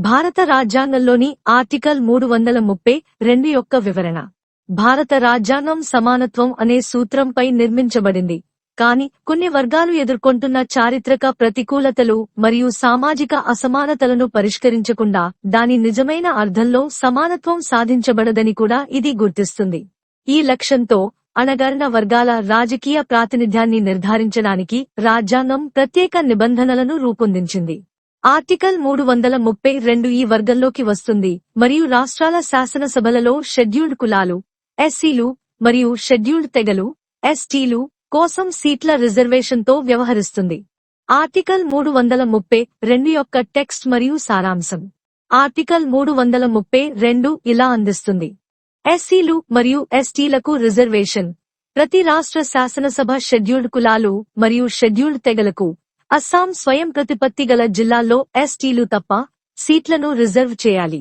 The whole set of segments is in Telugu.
భారత రాజ్యాంగంలోని ఆర్టికల్ మూడు వందల ముప్పై రెండు యొక్క వివరణ. భారత రాజ్యాంగం సమానత్వం అనే సూత్రంపై నిర్మించబడింది. కాని కొన్ని వర్గాలు ఎదుర్కొంటున్న చారిత్రక ప్రతికూలతలు మరియు సామాజిక అసమానతలను పరిష్కరించకుండా దాని నిజమైన అర్థంలో సమానత్వం సాధించబడదని కూడా ఇది గుర్తిస్తుంది. ఈ లక్ష్యంతో అణగారిన వర్గాల రాజకీయ ప్రాతినిధ్యాన్ని నిర్ధారించడానికి రాజ్యాంగం ప్రత్యేక నిబంధనలను రూపొందించింది. ఆర్టికల్ మూడు వందల ముప్పై రెండు ఈ వర్గంలోకి వస్తుంది. మరియు రాష్ట్రాల శాసనసభలలో షెడ్యూల్డ్ కులాలు ఎస్సీలు మరియు షెడ్యూల్డ్ తెగలు ఎస్టీలు కోసం సీట్ల రిజర్వేషన్తో వ్యవహరిస్తుంది. ఆర్టికల్ మూడు వందల ముప్పై రెండు యొక్క టెక్స్ట్ మరియు సారాంశం. ఆర్టికల్ మూడు వందల ముప్పై రెండు ఇలా అందిస్తుంది. ఎస్సీలు మరియు ఎస్టీలకు రిజర్వేషన్. ప్రతి రాష్ట్ర శాసనసభ షెడ్యూల్డ్ కులాలు మరియు షెడ్యూల్డ్ తెగలకు అస్సాం స్వయం ప్రతిపత్తి గల జిల్లాల్లో ఎస్టీలు తప్ప సీట్లను రిజర్వ్ చేయాలి.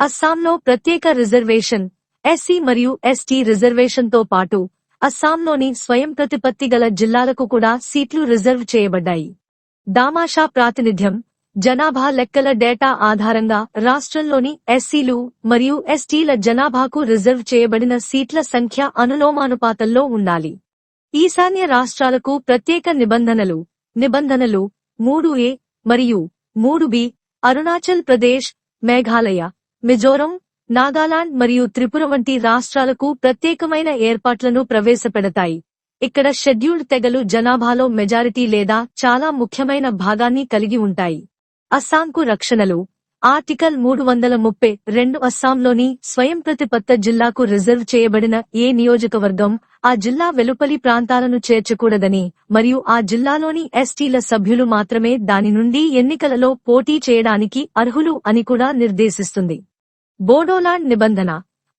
అస్సాంలో ప్రత్యేక రిజర్వేషన్ ఎస్సీ మరియు ఎస్టీ రిజర్వేషన్తో పాటు అస్సాంలోని స్వయం ప్రతిపత్తి గల జిల్లాలకు కూడా సీట్లు రిజర్వ్ చేయబడ్డాయి. దామాషా ప్రాతినిధ్యం జనాభా లెక్కల డేటా ఆధారంగా రాష్ట్రంలోని ఎస్సీలు మరియు ఎస్టీల జనాభాకు రిజర్వ్ చేయబడిన సీట్ల సంఖ్య అనులోమానుపాతంలో ఉండాలి. ఈశాన్య రాష్ట్రాలకు ప్రత్యేక నిబంధనలు నిబంధనలు మూడు ఏ మరియు మూడు బి అరుణాచల్ ప్రదేశ్ మేఘాలయ మిజోరం నాగాలాండ్ మరియు త్రిపుర వంటి రాష్ట్రాలకు ప్రత్యేకమైన ఏర్పాట్లను ప్రవేశపెడతాయి. ఇక్కడ షెడ్యూల్డ్ తెగలు జనాభాలో మెజారిటీ లేదా చాలా ముఖ్యమైన భాగాన్ని కలిగి ఉంటాయి. అస్సాంకు రక్షణలు ఆర్టికల్ మూడు వందల ముప్పై రెండు అస్సాంలోని స్వయం ప్రతిపత్త జిల్లాకు రిజర్వ్ చేయబడిన ఏ నియోజకవర్గం ఆ జిల్లా వెలుపలి ప్రాంతాలను చేర్చకూడదని మరియు ఆ జిల్లాలోని ఎస్టీల సభ్యులు మాత్రమే దాని నుండి ఎన్నికలలో పోటీ చేయడానికి అర్హులు అని కూడా నిర్దేశిస్తుంది. బోడోలాండ్ నిబంధన.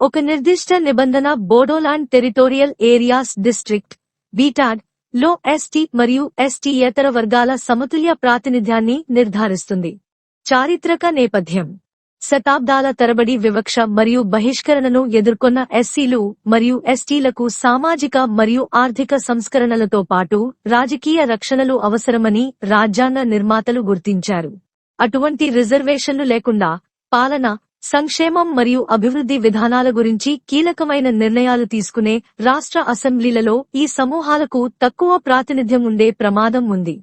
ఒక నిర్దిష్ట నిబంధన బోడోలాండ్ టెరిటోరియల్ ఏరియాస్ డిస్ట్రిక్ట్ బీటాడ్లో ఎస్టీ మరియు ఎస్టీయేతర వర్గాల సమతుల్య ప్రాతినిధ్యాన్ని నిర్ధారిస్తుంది. చారిత్రక నేపథ్యం. శతాబ్దాల తరబడి వివక్ష మరియు బహిష్కరణను ఎదుర్కొన్న ఎస్సీలు మరియు ఎస్టీలకు సామాజిక మరియు ఆర్థిక సంస్కరణలతో పాటు రాజకీయ రక్షణలు అవసరమని రాజ్యాంగ నిర్మాతలు గుర్తించారు. అటువంటి రిజర్వేషన్లు లేకుండా పాలన సంక్షేమం మరియు అభివృద్ధి విధానాల గురించి కీలకమైన నిర్ణయాలు తీసుకునే రాష్ట్ర అసెంబ్లీలలో ఈ సమూహాలకు తక్కువ ప్రాతినిధ్యం ఉండే ప్రమాదం ఉంది.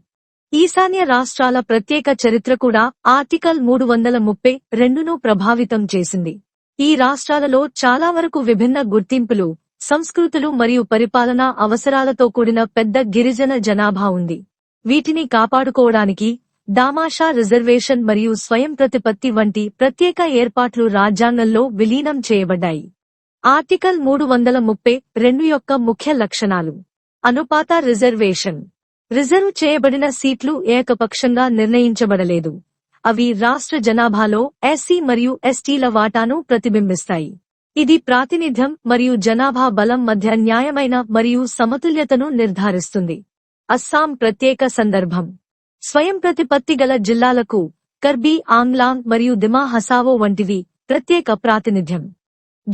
ఈశాన్య రాష్ట్రాల ప్రత్యేక చరిత్ర కూడా ఆర్టికల్ మూడు వందల ముప్పై రెండును ప్రభావితం చేసింది. ఈ రాష్ట్రాలలో చాలా వరకు విభిన్న గుర్తింపులు సంస్కృతులు మరియు పరిపాలనా అవసరాలతో కూడిన పెద్ద గిరిజన జనాభా ఉంది. వీటిని కాపాడుకోవడానికి దామాషా రిజర్వేషన్ మరియు స్వయం ప్రతిపత్తి వంటి ప్రత్యేక ఏర్పాట్లు రాజ్యాంగంలో విలీనం చేయబడ్డాయి. ఆర్టికల్ మూడు వందల ముప్పై రెండు యొక్క ముఖ్య లక్షణాలు. అనుపాత రిజర్వేషన్. రిజర్వ్ చేయబడిన సీట్లు ఏకపక్షంగా నిర్ణయించబడలేదు. అవి రాష్ట్ర జనాభాలో ఎస్సీ మరియు ఎస్టీల వాటాను ప్రతిబింబిస్తాయి. ఇది ప్రాతినిధ్యం మరియు జనాభా బలం మధ్య న్యాయమైన మరియు సమతుల్యతను నిర్ధారిస్తుంది. అస్సాం ప్రత్యేక సందర్భం. స్వయం ప్రతిపత్తి గల జిల్లాలకు కర్బీ ఆంగ్లాంగ్ మరియు దిమా హసావో వంటివి ప్రత్యేక ప్రాతినిధ్యం.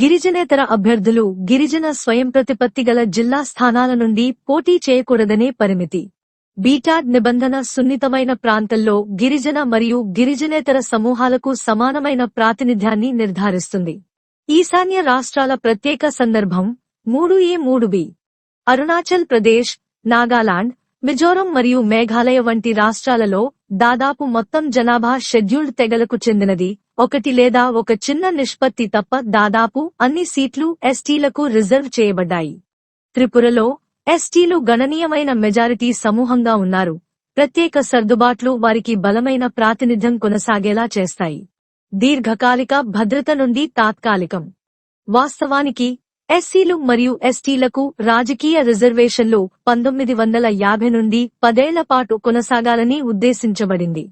గిరిజనేతర అభ్యర్థులు గిరిజన స్వయం ప్రతిపత్తి గల జిల్లా స్థానాల నుండి పోటీ చేయకూడదనే పరిమితి. బీటాడ్ నిబంధన సున్నితమైన ప్రాంతంలో గిరిజన మరియు గిరిజనేతర సమూహాలకు సమానమైన ప్రాతినిధ్యాన్ని నిర్ధారిస్తుంది. ఈశాన్య రాష్ట్రాల ప్రత్యేక సందర్భం మూడు ఏ మూడు బి. అరుణాచల్ ప్రదేశ్ నాగాలాండ్ మిజోరం మరియు మేఘాలయ వంటి రాష్ట్రాలలో దాదాపు మొత్తం జనాభా షెడ్యూల్డ్ తెగలకు చెందినది. ఒకటి లేదా ఒక చిన్న నిష్పత్తి తప్ప దాదాపు అన్ని సీట్లు ఎస్టీలకు రిజర్వ్ చేయబడ్డాయి. త్రిపురలో ఎస్టీలు గణనీయమైన మెజారిటీ సమూహంగా ఉన్నారు. ప్రత్యేక సర్దుబాట్లు వారికి బలమైన ప్రాతినిధ్యం కొనసాగేలా చేస్తాయి. దీర్ఘకాలిక భద్రత నుండి తాత్కాలికం. వాస్తవానికి ఎస్సీలు మరియు ఎస్టీలకు రాజకీయ రిజర్వేషన్లు పంతొమ్మిది వందల యాభై నుండి పదేళ్ళపాటు కొనసాగాలని ఉద్దేశించబడింది.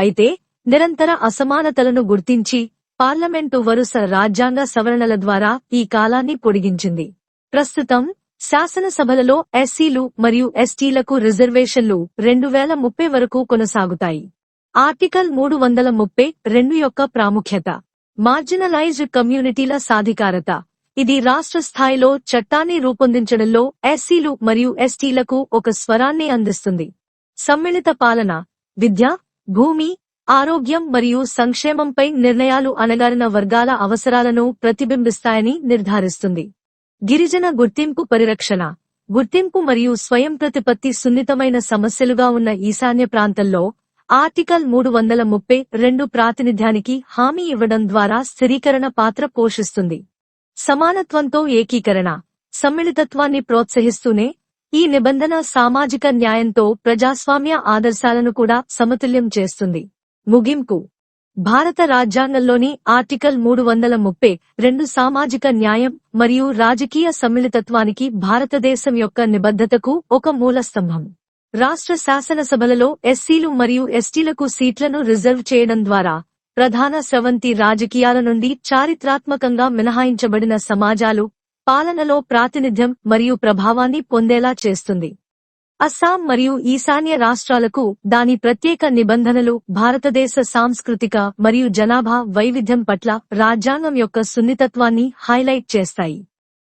అయితే నిరంతర అసమానతలను గుర్తించి పార్లమెంటు వరుస రాజ్యాంగ సవరణల ద్వారా ఈ కాలాన్ని పొడిగించింది. ప్రస్తుతం శాసనసభలలో ఎస్సీలు మరియు ఎస్టీలకు రిజర్వేషన్లు రెండు వేల ముప్పై వరకు కొనసాగుతాయి. ఆర్టికల్ మూడు వందల ముప్పై రెండు యొక్క ప్రాముఖ్యత. మార్జినలైజ్డ్ కమ్యూనిటీల సాధికారత. ఇది రాష్ట్ర స్థాయిలో చట్టాన్ని రూపొందించడంలో ఎస్సీలు మరియు ఎస్టీలకు ఒక స్వరాన్ని అందిస్తుంది. సమ్మిళిత పాలన విద్య భూమి ఆరోగ్యం మరియు సంక్షేమంపై నిర్ణయాలు అణగారిన వర్గాల అవసరాలను ప్రతిబింబిస్తాయని నిర్ధారిస్తుంది. గిరిజన గుర్తింపు పరిరక్షణ. గుర్తింపు మరియు స్వయం ప్రతిపత్తి సున్నితమైన సమస్యలుగా ఉన్న ఈశాన్య ప్రాంతంలో ఆర్టికల్ మూడు వందల ముప్పై రెండు ప్రాతినిధ్యానికి హామీ ఇవ్వడం ద్వారా స్థిరీకరణ పాత్ర పోషిస్తుంది. సమానత్వంతో ఏకీకరణ. సమ్మిళితత్వాన్ని ప్రోత్సహిస్తూనే ఈ నిబంధన సామాజిక న్యాయంతో ప్రజాస్వామ్య ఆదర్శాలను కూడా సమతుల్యం చేస్తుంది. ముగింపు. భారత రాజ్యాంగంలోని ఆర్టికల్ మూడు వందల ముప్పై రెండు సామాజిక న్యాయం మరియు రాజకీయ సమ్మిళితత్వానికి భారతదేశం యొక్క నిబద్ధతకు ఒక మూల స్తంభం రాష్ట్ర శాసనసభలలో ఎస్సీలు మరియు ఎస్టీలకు సీట్లను రిజర్వ్ చేయడం ద్వారా ప్రధాన స్రవంతి రాజకీయాల నుండి చారిత్రాత్మకంగా మినహాయించబడిన సమాజాలు పాలనలో ప్రాతినిధ్యం మరియు ప్రభావాన్ని పొందేలా చేస్తుంది. అస్సాం మరియు ఈశాన్య రాష్ట్రాలకు దాని ప్రత్యేక నిబంధనలు భారతదేశ సాంస్కృతిక మరియు జనాభా వైవిధ్యం పట్ల రాజ్యాంగం యొక్క సున్నితత్వాన్ని హైలైట్ చేస్తాయి.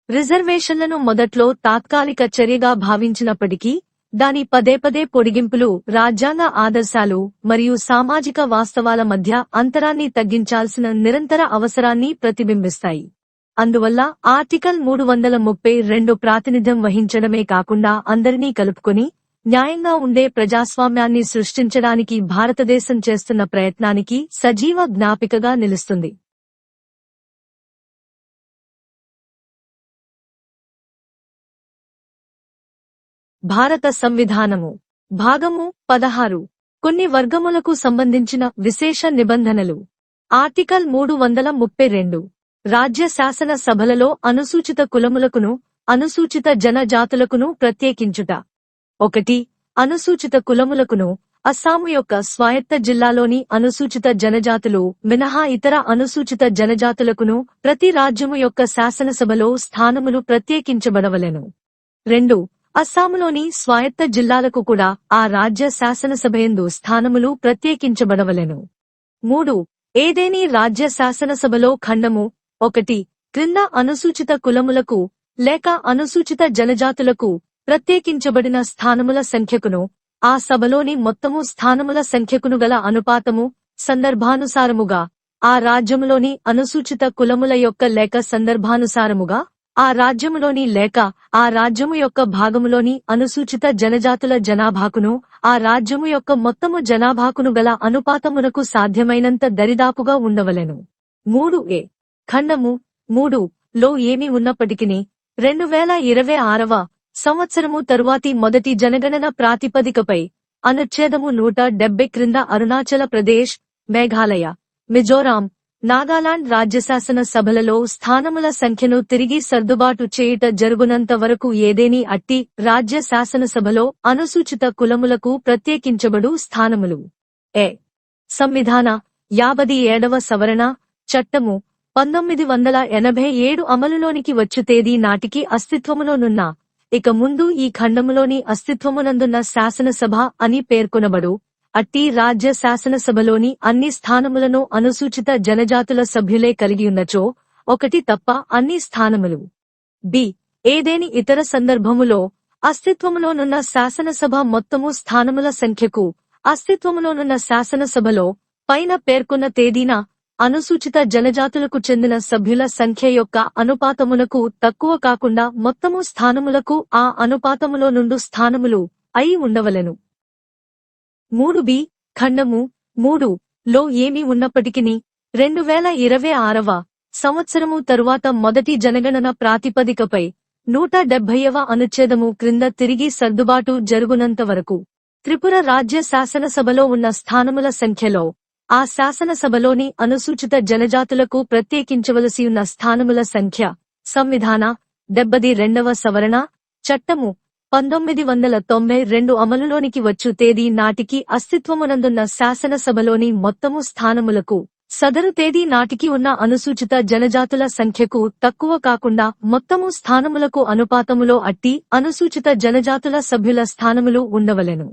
రిజర్వేషన్లను మొదట్లో తాత్కాలిక చర్యగా భావించినప్పటికీ దాని పదే పదే పొడిగింపులు రాజ్యాంగ ఆదర్శాలు మరియు సామాజిక వాస్తవాల మధ్య అంతరాన్ని తగ్గించాల్సిన నిరంతర అవసరాన్ని ప్రతిబింబిస్తాయి. అందువల్ల ఆర్టికల్ మూడు వందల ముప్పై రెండు ప్రాతినిధ్యం వహించడమే కాకుండా అందరినీ కలుపుకొని న్యాయంగా ఉండే ప్రజాస్వామ్యాన్ని సృష్టించడానికి భారతదేశం చేస్తున్న ప్రయత్నానికి సజీవ జ్ఞాపికగా నిలుస్తుంది. భారత సంవిధానము భాగము పదహారు. కొన్ని వర్గములకు సంబంధించిన విశేష నిబంధనలు. ఆర్టికల్ మూడు వందల ముప్పై రెండు. రాజ్య శాసన సభలలో అనుసూచిత కులములకును అనుసూచిత జనజాతులకును ప్రత్యేకించుట. ఒకటి అనుసూచిత కులములకును అస్సాము యొక్క స్వాయత్త జిల్లాలోని అనుసూచిత జనజాతులు మినహా ఇతర అనుసూచిత జనజాతులకును ప్రతి రాజ్యము యొక్క శాసనసభలో స్థానములు ప్రత్యేకించబడవలెను. రెండు అస్సాములోని స్వాయత్త జిల్లాలకు కూడా ఆ రాజ్య శాసనసభయందు స్థానములు ప్రత్యేకించబడవలెను. మూడు ఏదేని రాజ్య శాసనసభలో ఖండము ఒకటి క్రింద అనుసూచిత కులములకు లేక అనుసూచిత జనజాతులకు ప్రత్యేకించబడిన స్థానముల సంఖ్యకును ఆ సభలోని మొత్తము స్థానముల సంఖ్యకును గల అనుపాతము సందర్భానుసారముగా ఆ రాజ్యములోని అనుసూచిత కులముల యొక్క లేక సందర్భానుసారముగా ఆ రాజ్యములోని లేక ఆ రాజ్యము యొక్క భాగములోని అనుసూచిత జనజాతుల జనాభాకును ఆ రాజ్యము యొక్క మొత్తము జనాభాకును గల అనుపాతమునకు సాధ్యమైనంత దరిదాపుగా ఉండవలెను. మూడు ఏ ఖండము మూడు. లో ఏమి ఉన్నప్పటికీ రెండు వేల ఇరవై ఆరవ సంవత్సరము తరువాతి మొదటి జనగణన ప్రాతిపదికపై అనుచ్ఛేదము నూట డెబ్బై క్రింద అరుణాచల ప్రదేశ్ మేఘాలయ మిజోరాం నాగాలాండ్ రాజ్యశాసన సభలలో స్థానముల సంఖ్యను తిరిగి సర్దుబాటు చేయుట జరుగునంత వరకు ఏదేని అట్టి రాజ్య శాసనసభలో అనుసూచిత కులములకు ప్రత్యేకించబడు స్థానములు. ఏ సంవిధాన యాభది ఏడవ సవరణ చట్టము పంతొమ్మిది వందల ఎనభై ఏడు అమలులోనికి వచ్చు తేదీ నాటికి అస్తిత్వములోనున్న ఇక ముందు ఈ ఖండములోని అస్తిత్వమునందున్న శాసనసభ అని పేర్కొనబడు. అట్టి రాజ్య శాసనసభలోని అన్ని స్థానములను అనుసూచిత జనజాతుల సభ్యులే కలిగియున్నచో ఒకటి తప్ప అన్ని స్థానములు. బి. ఏదేని ఇతర సందర్భములో అస్తిత్వములోనున్న శాసనసభ మొత్తము స్థానముల సంఖ్యకు అస్తిత్వములోనున్న శాసనసభలో పైన పేర్కొన్న తేదీన అనుసూచిత జనజాతులకు చెందిన సభ్యుల సంఖ్య యొక్క అనుపాతమునకు తక్కువ కాకుండా మొత్తము స్థానములకు ఆ అనుపాతములో నుండు స్థానములు అయి ఉండవలెను. మూడు బి ఖండము. మూడు లో ఏమి ఉన్నప్పటికీ రెండు వేల ఇరవై ఆరవ సంవత్సరము తరువాత మొదటి జనగణన ప్రాతిపదికపై నూట డెబ్బైవ అనుచ్ఛేదము క్రింద తిరిగి సర్దుబాటు జరుగునంత వరకు త్రిపుర రాజ్య శాసనసభలో ఉన్న స్థానముల సంఖ్యలో ఆ శాసనసభలోని అనుసూచిత జనజాతులకు ప్రత్యేకించవలసియున్న స్థానముల సంఖ్య సంవిధాన డెబ్బది రెండవ సవరణ చట్టము పంతొమ్మిది వందల తొంభై రెండు అమలులోనికి వచ్చు తేదీ నాటికి అస్తిత్వమునందున్న శాసనసభలోని మొత్తము స్థానములకు సదరు తేదీ నాటికి ఉన్న అనుసూచిత జనజాతుల సంఖ్యకు తక్కువ కాకుండా మొత్తము స్థానములకు అనుపాతములో అట్టి అనుసూచిత జనజాతుల సభ్యుల స్థానములు ఉండవలెను.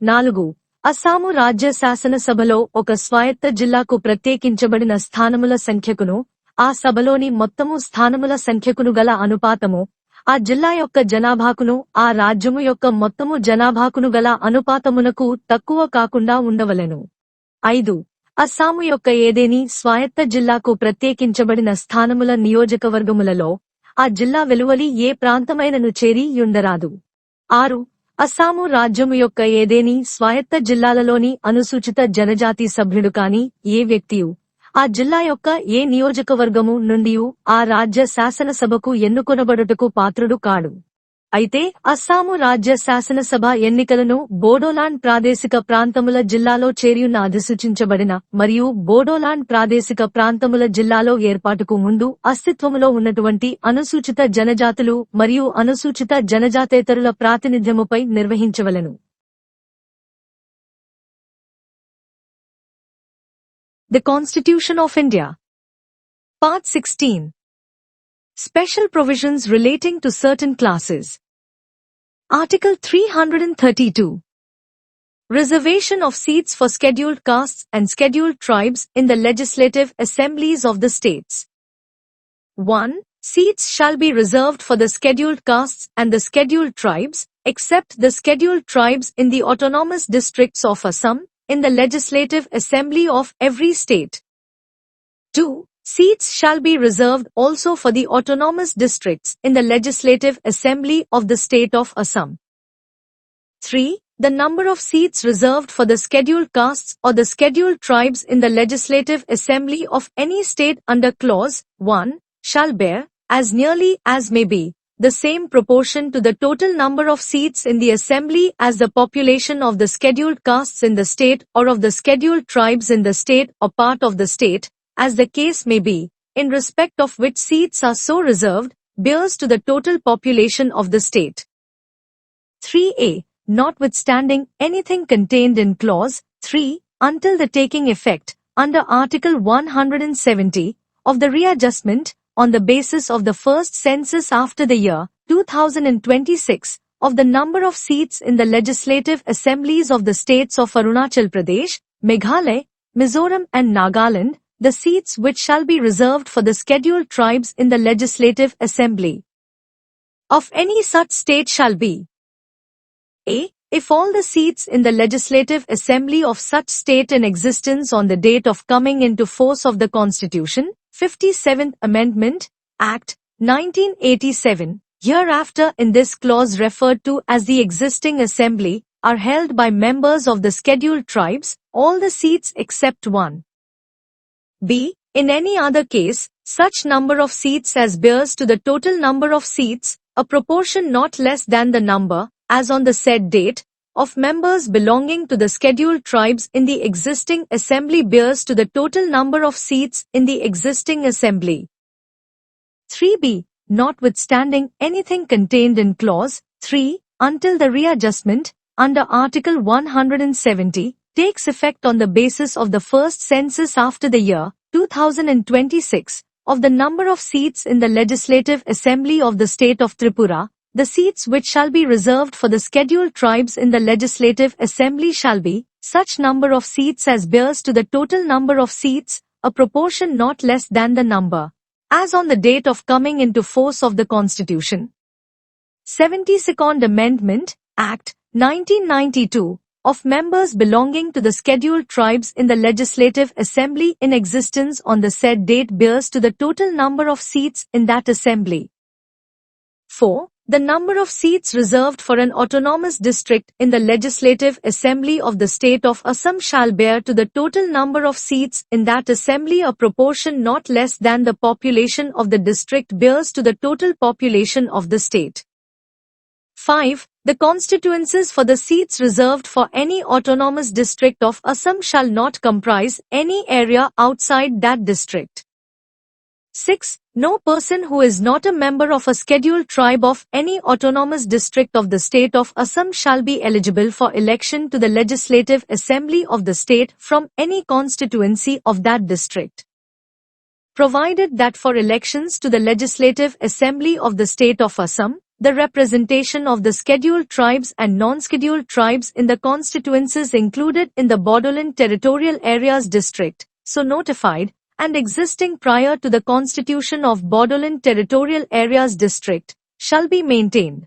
నాలుగు అస్సాము రాజ్య శాసనసభలో ఒక స్వాయత్త జిల్లాకు ప్రత్యేకించబడిన స్థానముల సంఖ్యకును ఆ సభలోని మొత్తము స్థానముల సంఖ్యకును గల అనుపాతము ఆ జిల్లా యొక్క జనాభాకును ఆ రాజ్యము యొక్క మొత్తము జనాభాకును గల అనుపాతమునకు తక్కువ కాకుండా ఉండవలెను. ఐదు. అస్సాము యొక్క ఏదేని స్వాయత్త జిల్లాకు ప్రత్యేకించబడిన స్థానముల నియోజకవర్గములలో ఆ జిల్లా వెలువలి ఏ ప్రాంతమైనను చేరి యుండరాదు. ఆరు. అస్సాము రాజ్యము యొక్క ఏదేని స్వాయత్త జిల్లాలలోని అనుసూచిత జనజాతి సభ్యుడు కాని ఏ వ్యక్తియు? ఆ జిల్లా యొక్క ఏ నియోజకవర్గము నుండియు ఆ రాజ్య శాసనసభకు ఎన్నుకొనబడుటకు పాత్రుడు కాడు. అయితే అస్సాము రాజ్య శాసనసభ ఎన్నికలను బోడోలాండ్ ప్రాదేశిక ప్రాంతముల జిల్లాలో చేరియున్న అధిసూచించబడిన మరియు బోడోలాండ్ ప్రాదేశిక ప్రాంతముల జిల్లాలో ఏర్పాటుకు ముందు అస్తిత్వములో ఉన్నటువంటి అనుసూచిత జనజాతులు మరియు అనుసూచిత జనజాతేతరుల ప్రాతినిధ్యముపై నిర్వహించవలను. The constitution of India part sixteen Special provisions relating to certain classes. Article 332. Reservation of seats for scheduled castes and scheduled tribes in the legislative assemblies of the states. 1. Seats shall be reserved for the scheduled castes and the scheduled tribes, except the scheduled tribes in the autonomous districts of Assam, in the Legislative Assembly of every state. 2. Seats shall be reserved also for the autonomous districts in the Legislative Assembly of the state of Assam. 3. The number of seats reserved for the scheduled castes or the scheduled tribes in the Legislative Assembly of any state under Clause 1 shall bear, as nearly as may be, the same proportion to the total number of seats in the assembly as the population of the scheduled castes in the state or of the scheduled tribes in the state or part of the state, as the case may be, in respect of which seats are so reserved, bears to the total population of the state. 3a. Notwithstanding anything contained in clause 3, until the taking effect, under Article 170, of the readjustment, on the basis of the first census after the year 2026 of the number of seats in the legislative assemblies of the states of Arunachal Pradesh, Meghalaya, Mizoram and Nagaland, the seats which shall be reserved for the scheduled tribes in the legislative assembly of any such state shall be a. If all the seats in the legislative assembly of such state in existence on the date of coming into force of the constitution 57th Amendment, Act, 1987, hereafter in this clause referred to as the existing assembly, are held by members of the scheduled tribes, all the seats except one. B. In any other case, such number of seats as bears to the total number of seats, a proportion not less than the number, as on the said date, of members belonging to the scheduled tribes in the existing assembly bears to the total number of seats in the existing assembly. 3b. Notwithstanding anything contained in clause 3 until the readjustment under Article 170 takes effect on the basis of the first census after the year 2026 of the number of seats in the Legislative Assembly of the State of Tripura the seats which shall be reserved for the scheduled tribes in the Legislative Assembly shall be such number of seats as bears to the total number of seats, a proportion not less than the number, as on the date of coming into force of the Constitution. 72nd Amendment, Act, 1992, of members belonging to the scheduled tribes in the Legislative Assembly in existence on the said date bears to the total number of seats in that assembly. 4. The number of seats reserved for an autonomous district in the Legislative Assembly of the State of Assam shall bear to the total number of seats in that assembly a proportion not less than the population of the district bears to the total population of the state. 5. The constituencies for the seats reserved for any autonomous district of Assam shall not comprise any area outside that district. 6. No person who is not a member of a scheduled tribe of any autonomous district of the state of Assam shall be eligible for election to the Legislative Assembly of the state from any constituency of that district. Provided that for elections to the Legislative Assembly of the state of Assam, the representation of the scheduled tribes and non-scheduled tribes in the constituencies included in the Borderland Territorial Areas District, so notified, and existing prior to the constitution of Borderland Territorial Areas District, shall be maintained.